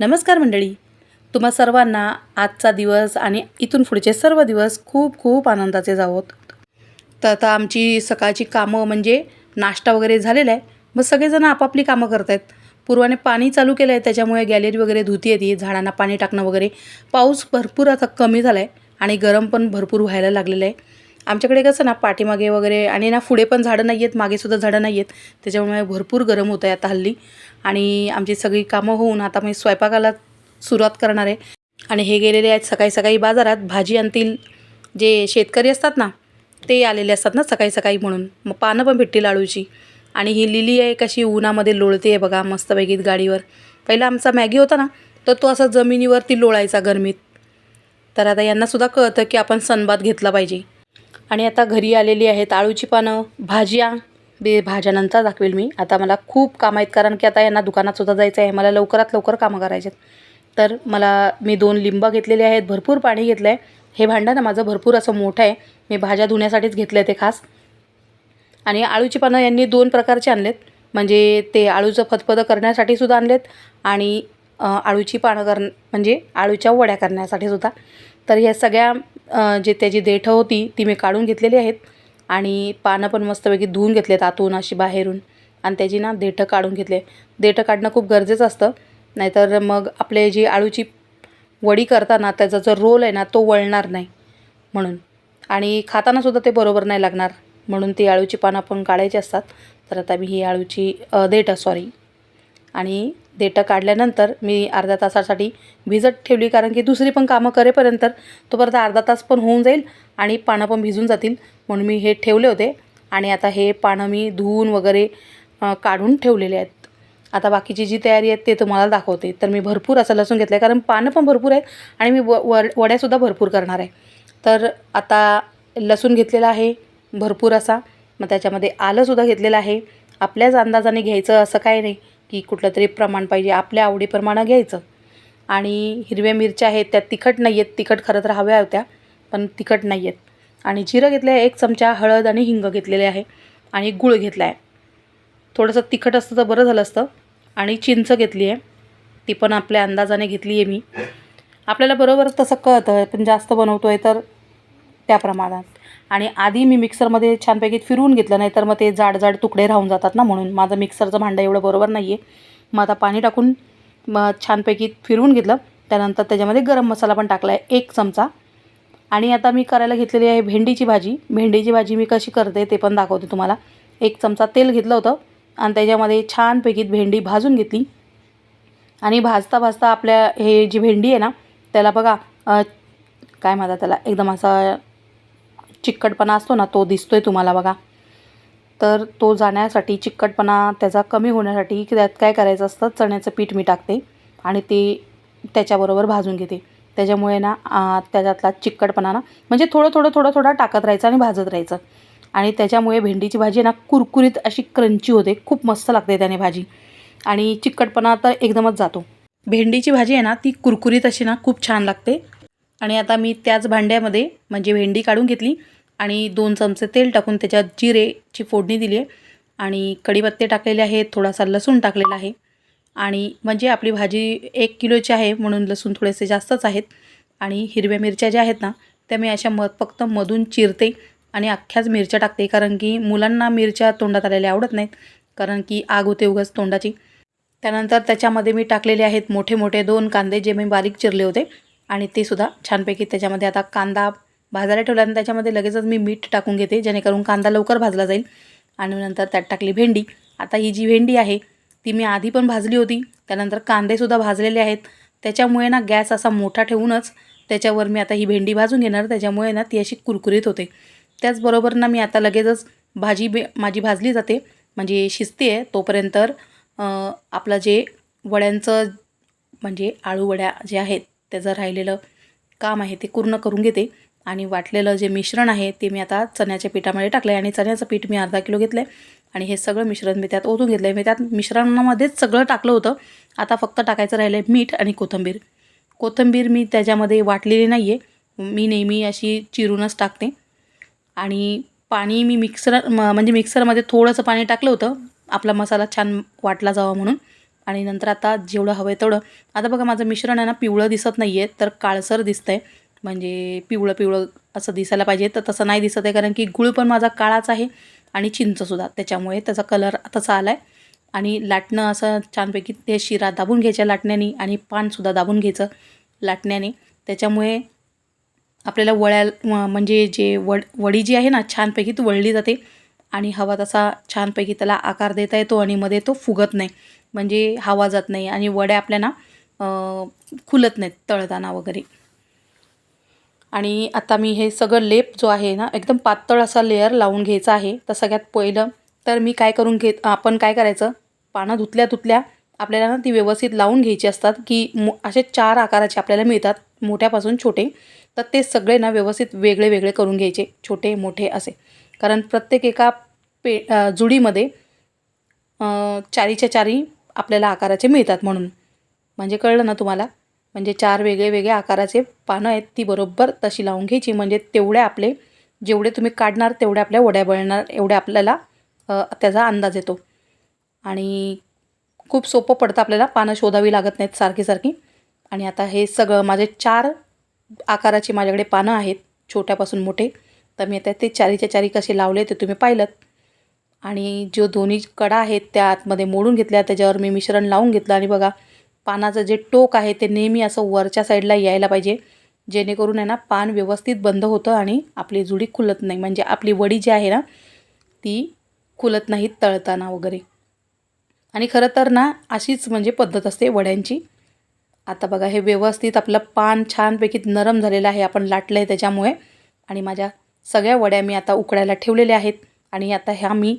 नमस्कार मंडळी. तुम्हा सर्वांना आजचा दिवस आणि इथून पुढचे सर्व दिवस खूप खूप आनंदाचे जावोत. तर आता आमची सकाळची कामं म्हणजे नाश्ता वगैरे झालेला आहे. मग सगळेजण आपापली कामं करत आहेत पूर्वाने पाणी चालू केलं आहे त्याच्यामुळे गॅलरी वगैरे धुती येते झाडांना पाणी टाकणं वगैरे. पाऊस भरपूर आता कमी झाला आहे आणि गरम पण भरपूर व्हायला लागलेलं आहे. आमच्याकडे कसं ना पाठीमागे वगैरे आणि ना पुढे पण झाडं नाही आहेत मागेसुद्धा झाडं नाही आहेत त्याच्यामुळे भरपूर गरम होतं आहे आता हल्ली. आणि आमची सगळी कामं होऊन आता मी स्वयंपाकाला सुरुवात करणार आहे. आणि हे गेलेले आहेत सकाळी सकाळी बाजारात. भाजी आणतील जे शेतकरी असतात ना ते आलेले असतात ना सकाळी सकाळी म्हणून. मग पानं पण भेटतील आळूची आणि ही लिली आहे कशी उन्हामध्ये लोळते आहे बघा मस्तपैकी गाडीवर. पहिला आमचा मॅगी होता ना तर तो असा जमिनीवरती लोळायचा गरमीत. तर आता यांनासुद्धा कळतं की आपण सनबाद घेतला पाहिजे. आणि आता घरी आलेली आहेत आळूची पानं भाज्या बे भाज्यानंतर दाखवेल मी. आता मला खूप कामं आहेत कारण की आता यांना दुकानात सुद्धा जायचं आहे. मला लवकरात लवकर कामं करायचे आहेत तर मला मी दोन लिंबा घेतलेले आहेत भरपूर पाणी घेतलं आहे हे भांडं ना माझं भरपूर असं मोठं आहे. मी भाज्या धुण्यासाठीच घेतलं आहे ते खास. आणि आळूची पानं यांनी दोन प्रकारचे आणलेत. म्हणजे ते आळूचं फतफदं करण्यासाठी सुद्धा आणलेत आणि आळूची पानं कर म्हणजे आळूच्या वड्या करण्यासाठी सुद्धा. तर ह्या सगळ्या जे त्याची देठं होती ती मी काढून घेतलेली आहेत. आणि पानं पण मस्तपैकी धुवून घेतलेत आतून अशी बाहेरून. आणि त्याची ना देठं काढून घेतले. देठं काढणं खूप गरजेचं असतं. नाहीतर मग आपले जी आळूची वडी करताना त्याचा जो रोल आहे ना तो वळणार नाही म्हणून. आणि खातानासुद्धा ते बरोबर नाही लागणार म्हणून ती आळूची पानं पण काढायची असतात. तर आता मी ही आळूची देठं सॉरी आणि देठं काढल्यानंतर मी अर्ध्या तासासाठी भिजत ठेवली कारण की दुसरी पण कामं करेपर्यंत तोपर्यंत अर्धा तास पण होऊन जाईल आणि पानं पण भिजून जातील. म्हणून मी हे ठेवले होते आणि आता हे पानं मी धुवून वगैरे काढून ठेवलेले आहेत. आता बाकीची जी तयारी आहे ते तुम्हाला दाखवते. तर मी भरपूर असं लसूण घेतलं आहे कारण पानं पण भरपूर आहेत आणि मी व वर वड्यासुद्धा भरपूर करणार आहे. तर आता लसूण घेतलेला आहे भरपूर असा. मग त्याच्यामध्ये आलंसुद्धा घेतलेलं आहे. आपल्याच अंदाजाने घ्यायचं असं काही नाही. की कुठलं तरी प्रमाण पाहिजे आपल्या आवडीप्रमाणे घ्यायचं. आणि हिरव्या मिरच्या आहेत त्या तिखट नाही आहेत. तिखट खरं तर हव्या होत्या पण तिखट नाही आहेत. आणि जिरं घेतलं आहे एक चमचा हळद आणि हिंग घेतलेले आहे आणि गुळ घेतला आहे थोडंसं तिखट असतं तर बरं झालं असतं. आणि चिंच घेतली आहे ती पण आपल्या अंदाजाने घेतली आहे मी. आपल्याला बरोबर तसं कळतं पण जास्त बनवतो आहे तर त्या प्रमाणात. आणि आधी मी मिक्सरमध्ये छानपैकी फिरवून घेतलं नाही तर मग ते जाड जाड तुकडे राहून जातात ना म्हणून. माझं मिक्सरचं भांडं एवढं बरोबर नाही आहे मग आता पाणी टाकून मग छानपैकी फिरवून घेतलं. त्यानंतर त्याच्यामध्ये गरम मसाला पण टाकला आहे एक चमचा. आणि आता मी करायला घेतलेली आहे भेंडीची भाजी. भेंडीची भाजी मी कशी करते ते पण दाखवते तुम्हाला. एक चमचा तेल घेतलं होतं आणि त्याच्यामध्ये छानपैकी भेंडी भाजून घेतली. आणि भाजता भाजता आपल्या हे जी भेंडी आहे ना त्याला बघा काय म्हणतात त्याला एकदम असा चिकटपणा असतो ना तो दिसतोय तुम्हाला बघा. तर तो जाण्यासाठी चिकटपणा त्याचा कमी होण्यासाठी त्यात काय करायचं असतं चण्याचं पीठ मी टाकते आणि ते त्याच्याबरोबर भाजून घेते. त्याच्यामुळे ना त्याच्यातला चिकटपणा ना म्हणजे थोडं थोडं थोडं थोडं टाकत राहायचं आणि भाजत राहायचं. आणि त्याच्यामुळे भेंडीची भाजी ना कुरकुरीत अशी क्रंची होते खूप मस्त लागते त्याने भाजी. आणि चिकटपणा तर एकदमच जातो. भेंडीची भाजी आहे ना ती कुरकुरीत अशी ना खूप छान लागते. आणि आता मी त्याच भांड्यामध्ये म्हणजे भेंडी काढून घेतली. आणि दोन चमचे तेल टाकून त्याच्यात जिरेची फोडणी दिली आहे आणि कढीपत्ते टाकलेले आहेत थोडासा लसूण टाकलेला आहे. आणि म्हणजे आपली भाजी एक किलोची आहे म्हणून लसूण थोडेसे जास्तच आहेत. आणि हिरव्या मिरच्या ज्या आहेत ना त्या मी अशा म फक्त मधून चिरते आणि अख्ख्याच मिरच्या टाकते कारण की मुलांना मिरच्या तोंडात आलेल्या आवडत नाहीत कारण की आग होते उगाच तोंडाची. त्यानंतर त्याच्यामध्ये मी टाकलेले आहेत मोठे मोठे दोन कांदे जे मी बारीक चिरले होते. आणि ते सुद्धा छानपैकी त्याच्यामध्ये आता कांदा भाजायला ठेवला त्याच्यामध्ये लगेचच मी मीठ टाकून घेते जेणेकरून कांदा लवकर भाजला जाईल. आणि नंतर त्यात टाकली भेंडी. आता ही जी भेंडी आहे ती मी आधी पण भाजली होती त्यानंतर कांदेसुद्धा भाजलेले आहेत. त्याच्यामुळे ना गॅस असा मोठा ठेवूनच त्याच्यावर मी आता ही भेंडी भाजून घेणार. त्याच्यामुळे ना ती अशी कुरकुरीत होते. त्याचबरोबर ना मी आता लगेचच भाजी बे माझी भाजली जाते. म्हणजे शिजते आहे तोपर्यंत आपलं जे वड्यांचं म्हणजे आळू वड्या जे आहेत त्याचं राहिलेलं काम आहे ते पूर्ण करून घेते. आणि वाटलेलं जे मिश्रण आहे ते मी आता चण्याच्या पिठामध्ये टाकलं आहे आणि चण्याचं पीठ मी अर्धा किलो घेतलं आहे आणि हे सगळं मिश्रण मी त्यात ओतून घेतलं आहे मी त्यात मिश्रणामध्येच सगळं टाकलं होतं. आता फक्त टाकायचं राहिलं आहे मीठ आणि कोथिंबीर. कोथिंबीर मी त्याच्यामध्ये वाटलेली नाही आहे मी नेहमी अशी चिरूनच टाकते. आणि पाणी मी मिक्सर म म्हणजे मिक्सरमध्ये थोडंसं पाणी टाकलं होतं. आपला मसाला छान वाटला जावा म्हणून. आणि नंतर आता जेवढं हवं आहे तेवढं. आता बघा माझं मिश्रण आहे ना पिवळं दिसत नाही आहे तर काळसर दिसतं आहे म्हणजे पिवळं पिवळं असं दिसायला पाहिजे. तर तसं नाही दिसत आहे कारण की गुळ पण माझा काळाच आहे आणि चिंचसुद्धा त्याच्यामुळे त्याचा कलर तसा आला आहे आणि लाटणं असं छानपैकी ते शिरा दाबून घ्यायच्या लाटण्याने आणि पानसुद्धा दाबून घ्यायचं लाटण्याने. त्याच्यामुळे आपल्याला वळ्या म्हणजे जे वड वडी जी आहे ना छानपैकी ती वळली जाते आणि हवा तसा छानपैकी त्याला आकार देता येतो आणि मध्ये तो फुगत नाही. म्हणजे हवा जात नाही आणि वड्या आपल्या ना खुलत नाहीत तळताना वगैरे. आणि आता मी हे सगळं लेप जो आहे ना एकदम पातळ असा लेअर लावून घ्यायचा आहे. तर सगळ्यात पहिलं तर मी काय करून घेत आपण काय करायचं? पानं धुतल्या धुतल्या आपल्याला ना ती व्यवस्थित लावून घ्यायची असतात की मो असे चार आकाराचे आपल्याला मिळतात मोठ्यापासून छोटे. तर ते सगळे ना व्यवस्थित वेगळे वेगळे करून घ्यायचे छोटे मोठे असे. कारण प्रत्येक एका पे जुडीमध्ये चारीच्या चारी आपल्याला आकाराचे मिळतात म्हणून. म्हणजे कळलं ना तुम्हाला? म्हणजे चार वेगळे वेगळे आकाराचे पानं आहेत ती बरोबर तशी लावून घ्यायची. म्हणजे तेवढे आपले जेवढे तुम्ही काढणार तेवढे आपल्या वड्या बळणार एवढे आपल्याला त्याचा अंदाज येतो. आणि खूप सोपं पडतं आपल्याला पानं शोधावी लागत नाहीत सारखी सारखी. आणि आता हे सगळं माझे चार आकाराची माझ्याकडे पानं आहेत छोट्यापासून मोठे. तर मी आता ते चारीच्या चारी कसे लावले ते तुम्ही पाहिलं आणि जो दोन्ही कडा आहेत त्या आतमध्ये मोडून घेतल्या त्याच्यावर मी मिश्रण लावून घेतलं. आणि बघा पानाचं जे टोक आहे ते नेहमी असं वरच्या साईडला यायला पाहिजे. जेणेकरून आहे ना पान व्यवस्थित बंद होतं आणि आपली जुडी खुलत नाही. म्हणजे आपली वडी जी आहे ना ती खुलत नाही तळताना वगैरे. आणि खरं तर ना अशीच म्हणजे पद्धत असते वड्यांची. आता बघा हे व्यवस्थित आपलं पान छानपैकी नरम झालेलं आहे आपण लाटलं आहे त्याच्यामुळे. आणि माझ्या सगळ्या वड्या मी आता उकडायला ठेवलेल्या आहेत. आणि आता ह्या मी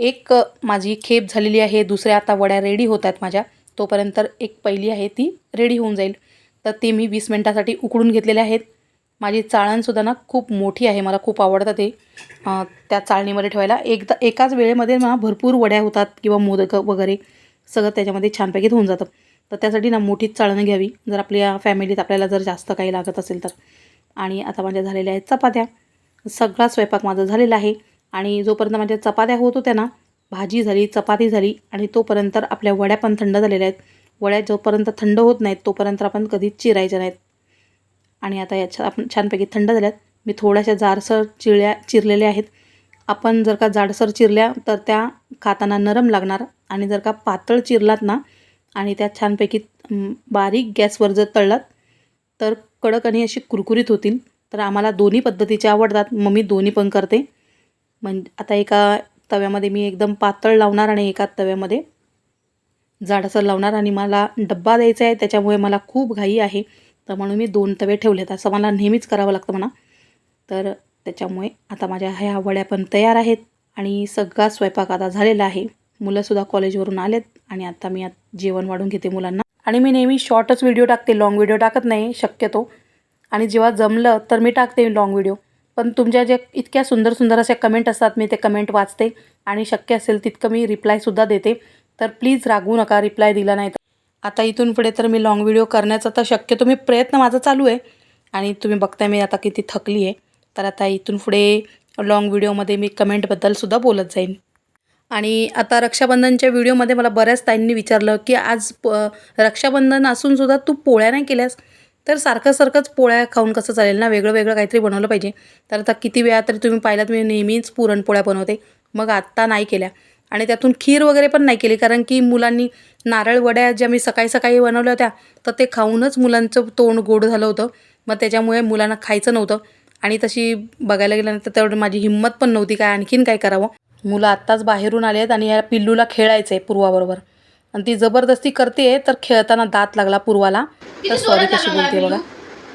एक माझी खेप झालेली आहे दुसऱ्या आता वड्या रेडी होत आहेत माझ्या. तोपर्यंत एक पहिली आहे ती रेडी होऊन जाईल. तर ते मी वीस मिनटासाठी उकडून घेतलेले आहेत. माझी चाळणसुद्धा ना खूप मोठी आहे मला खूप आवडतं ते. त्या चाळणीमध्ये ठेवायला. एकदा एकाच वेळेमध्ये मला भरपूर वड्या होतात किंवा मोदक वगैरे सगळं त्याच्यामध्ये छानपैकी होऊन जातं. तर त्यासाठी ना मोठीच चाळणं घ्यावी. जर आपल्या फॅमिलीत आपल्याला जर जास्त काही लागत असेल तर. आणि आता माझ्या झालेल्या आहेत चपात्या. सगळा स्वयंपाक माझा झालेला आहे. आणि जोपर्यंत माझ्या चपात्या होत होत्या ना भाजी झाली चपाती झाली आणि तोपर्यंत आपल्या वड्या पण थंड झालेल्या आहेत. वड्या जोपर्यंत थंड होत नाहीत तोपर्यंत आपण कधीच चिरायच्या नाहीत. आणि आता याच्या आपण छानपैकी थंड झाल्यात. मी थोड्याशा जाडसर चिरल्या चिरलेल्या आहेत. आपण जर का जाडसर चिरल्या तर त्या खाताना नरम लागणार आणि जर का पातळ चिरलात ना आणि त्या छानपैकी बारीक गॅसवर जर तळलात तर कडक आणि अशी कुरकुरीत होतील. तर आम्हाला दोन्ही पद्धतीचे आवडतात. मग मी दोन्ही पण करते. म्हण आता एका तव्यामध्ये मी एकदम पातळ लावणार आणि एका तव्यामध्ये जाडसर लावणार आणि मला डब्बा द्यायचा आहे त्याच्यामुळे मला खूप घाई आहे. तर म्हणून मी दोन तवे ठेवलेत. असं मला नेहमीच करावं लागतं म्हणा. तर त्याच्यामुळे आता माझ्या ह्या वड्या पण तयार आहेत आणि सगळा स्वयंपाक आता झालेला आहे. मुलंसुद्धा कॉलेजवरून आलेत आणि आता मी आत जेवण वाढून घेते मुलांना. आणि मी नेहमी शॉर्टच व्हिडिओ टाकते लाँग व्हिडिओ टाकत नाही शक्यतो. आणि जेव्हा जमलं तर मी टाकते लाँग व्हिडिओ पण तुमच्या ज्या इतक्या सुंदर सुंदर अशा कमेंट असतात मी ते कमेंट वाचते आणि शक्य असेल तितकं मी रिप्लायसुद्धा देते. तर प्लीज रागवू नका रिप्लाय दिला नाही तर. आता इथून पुढे तर मी लाँग व्हिडिओ करण्याचा तर शक्यतो मी प्रयत्न माझा चालू आहे. आणि तुम्ही बघताय मी आता किती थकली आहे. तर आता इथून पुढे लाँग व्हिडिओमध्ये मी कमेंटबद्दलसुद्धा बोलत जाईन. आणि आता रक्षाबंधनच्या व्हिडिओमध्ये मला बऱ्याच ताईंनी विचारलं की आज प रक्षाबंधन असूनसुद्धा तू पोळ्या नाही केल्यास? तर सारखं सारखंच पोळ्या खाऊन कसं चालेल ना? वेगळं वेगळं काहीतरी बनवलं पाहिजे. तर आता किती वेळा तरी तुम्ही पाहिलात मी नेहमीच पुरणपोळ्या बनवते. मग आत्ता नाही केल्या. आणि त्यातून खीर वगैरे पण नाही केली. कारण की मुलांनी नारळ वड्या ज्या मी सकाळी सकाळी बनवल्या होत्या तर ते खाऊनच मुलांचं तोंड गोड झालं होतं. मग त्याच्यामुळे मुलांना खायचं नव्हतं. आणि तशी बघायला गेल्यानंतर तेवढं माझी हिंमत पण नव्हती काय आणखीन काय करावं. मुलं आत्ताच बाहेरून आले आहेत आणि या पिल्लूला खेळायचं आहे पूर्वाबरोबर. आणि ती जबरदस्ती करते तर खेळताना दात लागला पूर्वाला. तर सॉरी कशी बोलते बघा.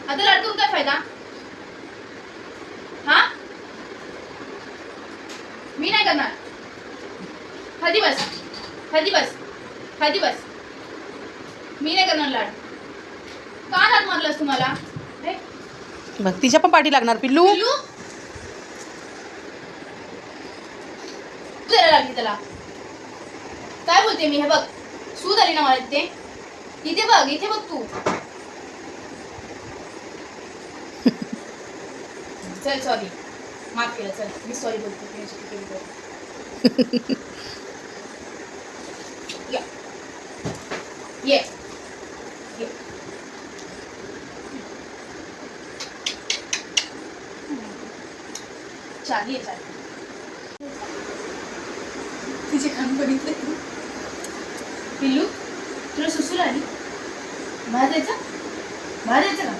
आता काय फायदा? हा? मी नाही करणार. खाली बस खाली बस खाली बस. मी नाही करणार लाड. का हात मारलास तुम्हाला? बघ तिच्या पण पाठी लागणार पिल्लू. लागली त्याला. काय बोलते मी? हे बघ. सूद आली ना मला इथे. इथे बघ इथे बघ तू. चल सॉरी माफ केलं चल. मी सॉरी बोलते या. ये. चालीये चालेल तिचे काम बघितले पिल्लू तुला सुसूर आली? बाहेर जायचं बाहेर जायचं का?